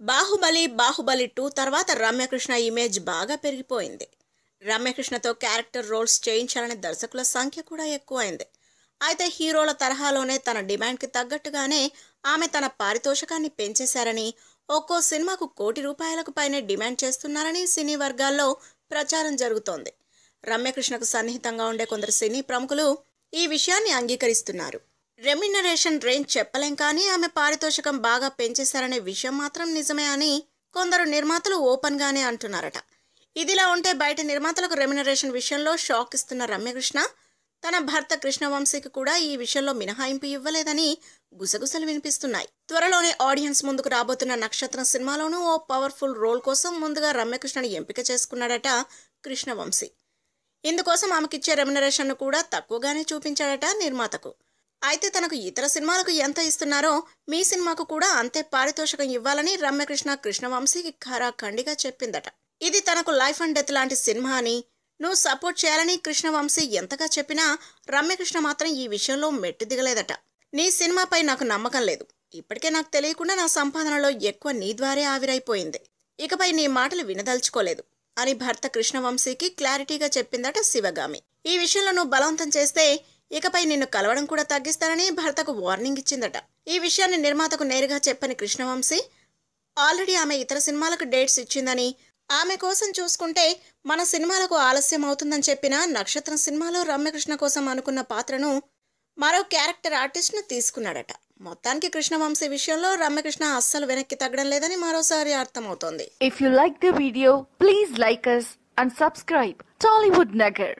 Baahubali Baahubali two తర్వాత Ramyakrishna image బాగా పెరిగిపోయింది. రమ్యకృష్ణతో క్యారెక్టర్ రోల్స్ చేయించాలనే దర్శకుల సంఖ్య కూడా ఎక్కువైంది. అయితే హీరోల తరహాలోనే తన డిమాండ్కి తగ్గట్టుగానే ఆమె తన పారితోషికాన్ని పెంచేశారని ఒక్కో సినిమాకు కోటి రూపాయలకు పైనే డిమాండ్ చేస్తున్నారని సినీ వర్గాల్లో ప్రచారం జరుగుతోంది. రమ్యకృష్ణకు సన్నిహితంగా ఉండే కొందరు సినీ ప్రముఖులు ఈ విషయాన్ని అంగీకరిస్తున్నారు. రెమ్యునరేషన్ రేంజ్ చెప్పలేం కానీ ఆమె పారితోషికం బాగా పెంచేశారనే విషయం మాత్రం నిజమే అని కొందరు నిర్మాతలు ఓపెన్గానే అంటున్నారట. ఇదిలా ఉంటే బయట నిర్మాతలకు రెమ్యునరేషన్ విషయంలో షాక్ ఇస్తున్న రమ్యకృష్ణ తన భర్త కృష్ణవంశీకి కూడా ఈ విషయంలో మినహాయింపు ఇవ్వలేదని గుసగుసలు వినిపిస్తున్నాయి. త్వరలోనే ఆడియన్స్ ముందుకు రాబోతున్న నక్షత్రం సినిమాలోనూ ఓ పవర్ఫుల్ రోల్ కోసం ముందుగా రమ్యకృష్ణని ఎంపిక చేసుకున్నాడట కృష్ణవంశీ. ఇందుకోసం ఆమెకిచ్చే రెమ్యునరేషన్ను కూడా తక్కువగానే చూపించాడట నిర్మాతకు. అయితే తనకు ఇతర సినిమాలకు ఎంత ఇస్తున్నారో మీ సినిమాకు కూడా అంతే పారితోషికం ఇవ్వాలని రమ్యకృష్ణ కృష్ణవంశీకి ఖరాఖండిగా చెప్పిందట. ఇది తనకు లైఫ్ అండ్ డెత్ లాంటి సినిమా అని. నువ్వు సపోర్ట్ చేయాలని కృష్ణవంశీ ఎంతగా చెప్పినా రమ్యకృష్ణ మాత్రం ఈ విషయంలో మెట్టు దిగలేదట. నీ సినిమాపై నాకు నమ్మకం లేదు. ఇప్పటికే నాకు తెలియకుండా నా సంపాదనలో ఎక్కువ నీ ద్వారే ఆవిరైపోయింది. ఇకపై నీ మాటలు వినదలుచుకోలేదు అని భర్త కృష్ణవంశీకి క్లారిటీగా చెప్పిందట శివగామి. ఈ విషయంలో నువ్వు బలవంతం చేస్తే ఇకపై నిన్ను కలవడం కూడా తగ్గిస్తానని భర్తకు వార్నింగ్ ఇచ్చిందట. ఈ విషయాన్ని నిర్మాతకు నేరుగా చెప్పని కృష్ణవంశీ ఆల్రెడీ ఆమె ఇతర సినిమాలకు డేట్స్ ఇచ్చిందని ఆమె కోసం చూసుకుంటే మన సినిమాలకు ఆలస్యం అవుతుందని చెప్పిన నక్షత్రం సినిమాలో రమ్యకృష్ణ కోసం అనుకున్న పాత్రను మరో క్యారెక్టర్ ఆర్టిస్ట్ను తీసుకున్నాడట. మొత్తానికి కృష్ణవంశీ విషయంలో రమ్యకృష్ణ అస్సలు వెనక్కి తగ్గడం లేదని మరోసారి అర్థమవుతోంది. If you like the video please like us and subscribe Tollywood Nagar.